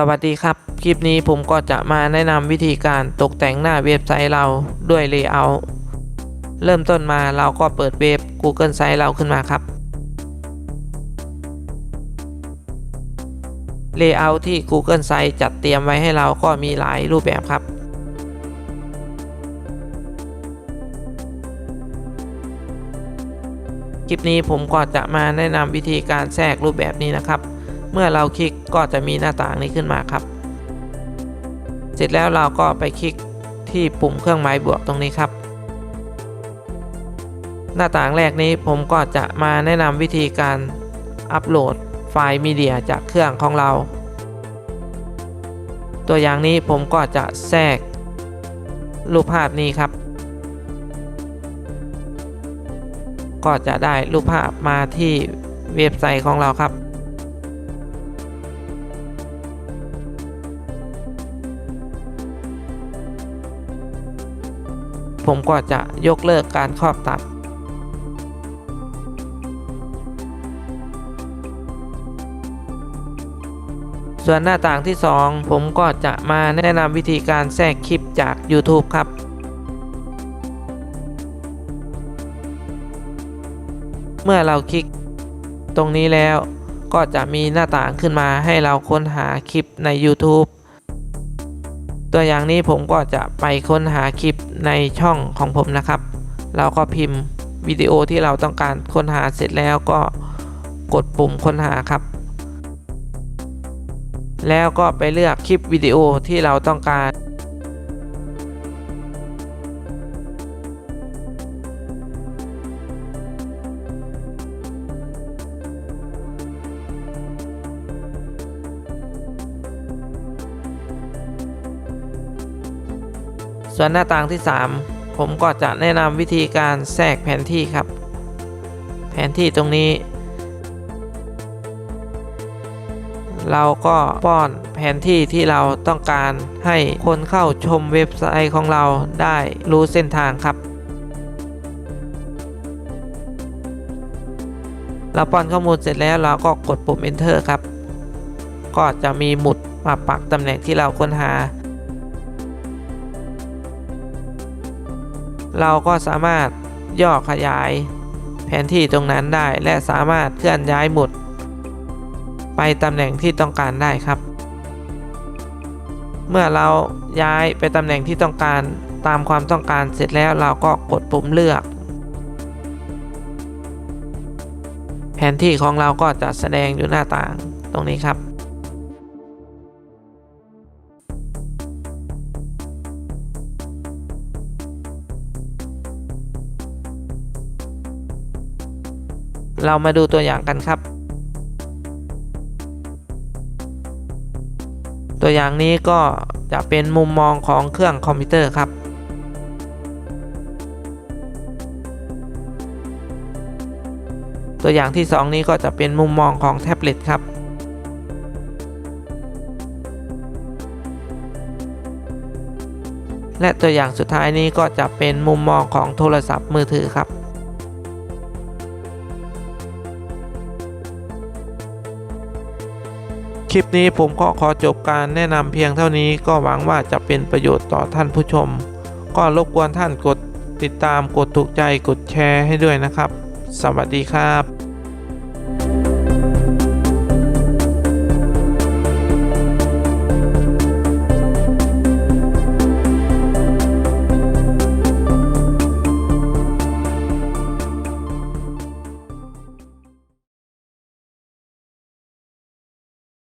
สวัสดีครับ คลิปนี้ผมก็จะมาแนะนำวิธีการตกแต่งหน้าเว็บไซต์เราด้วย Layout เริ่มต้นมาเราก็เปิดเว็บ Google Site เราขึ้นมาครับ Layout ที่ Google Site จัดเตรียมไว้ให้เราก็มีหลายรูปแบบครับ คลิปนี้ผมก็จะมาแนะนำวิธีการแทรกรูปแบบนี้นะครับ เมื่อเราคลิกก็จะมีหน้าต่างนี้ขึ้นมาครับ เสร็จแล้วเราก็ไปคลิกที่ปุ่มเครื่องหมายบวกตรงนี้ครับ หน้าต่างแรกนี้ผมก็จะมาแนะนำวิธีการอัปโหลดไฟล์มีเดียจากเครื่องของเรา ตัวอย่างนี้ผมก็จะแทรกรูปภาพนี้ครับ ก็จะได้รูปภาพมาที่เว็บไซต์ของเราครับ ผมก็จะยกเลิกการครอบตัด ส่วนหน้าต่างที่ 2 ผมก็จะมาแนะนำวิธีการแทรกคลิปจาก YouTube ครับเมื่อเราคลิกตรงนี้แล้วก็จะมีหน้าต่างขึ้นมาให้เราค้นหาคลิปใน YouTube ตัวอย่างนี้ผมก็จะไปค้นหาคลิปในช่องของผมนะครับ เราก็พิมพ์วิดีโอที่เราต้องการค้นหาเสร็จแล้วก็กดปุ่มค้นหาครับ แล้วก็ไปเลือกคลิปวิดีโอที่เราต้องการ ส่วนหน้าต่างที่ 3 ผมก็จะแนะนำวิธีการแทรกแผนที่ครับ แผนที่ตรงนี้ เราก็ป้อนแผนที่ที่เราต้องการให้คนเข้าชมเว็บไซต์ของเราได้รู้เส้นทางครับ เราป้อนข้อมูลเสร็จแล้วเราก็กดปุ่ม enter ครับ ก็จะมีหมุดมาปักตำแหน่งที่เราค้นหา เราก็สามารถย่อขยายแผนที่ตรงนั้นได้ และสามารถเคลื่อนย้ายหมุด ไปตำแหน่งที่ต้องการได้ครับ เมื่อเราย้ายไปตำแหน่งที่ต้องการตามความต้องการเสร็จแล้วเราก็กดปุ่มเลือก แผนที่ของเราก็จะแสดงอยู่หน้าต่างตรงนี้ครับ เรามาดูตัวอย่างกันครับ ตัวอย่างนี้ก็จะเป็นมุมมองของเครื่องคอมพิวเตอร์ครับ ตัวอย่างที่ 2 นี้ก็จะเป็นมุมมองของแท็บเล็ตครับและตัวอย่างสุดท้ายนี้ก็จะเป็นมุมมองของโทรศัพท์มือถือครับ ลิปนี้ผมก็ขอจบการแนะนำเพียงเท่านี้ก็หวังว่าจะเป็นประโยชน์ต่อท่านผู้ชม ก็รบกวนท่านกดติดตามกดถูกใจกดแชร์ให้ด้วยนะครับ สวัสดีครับ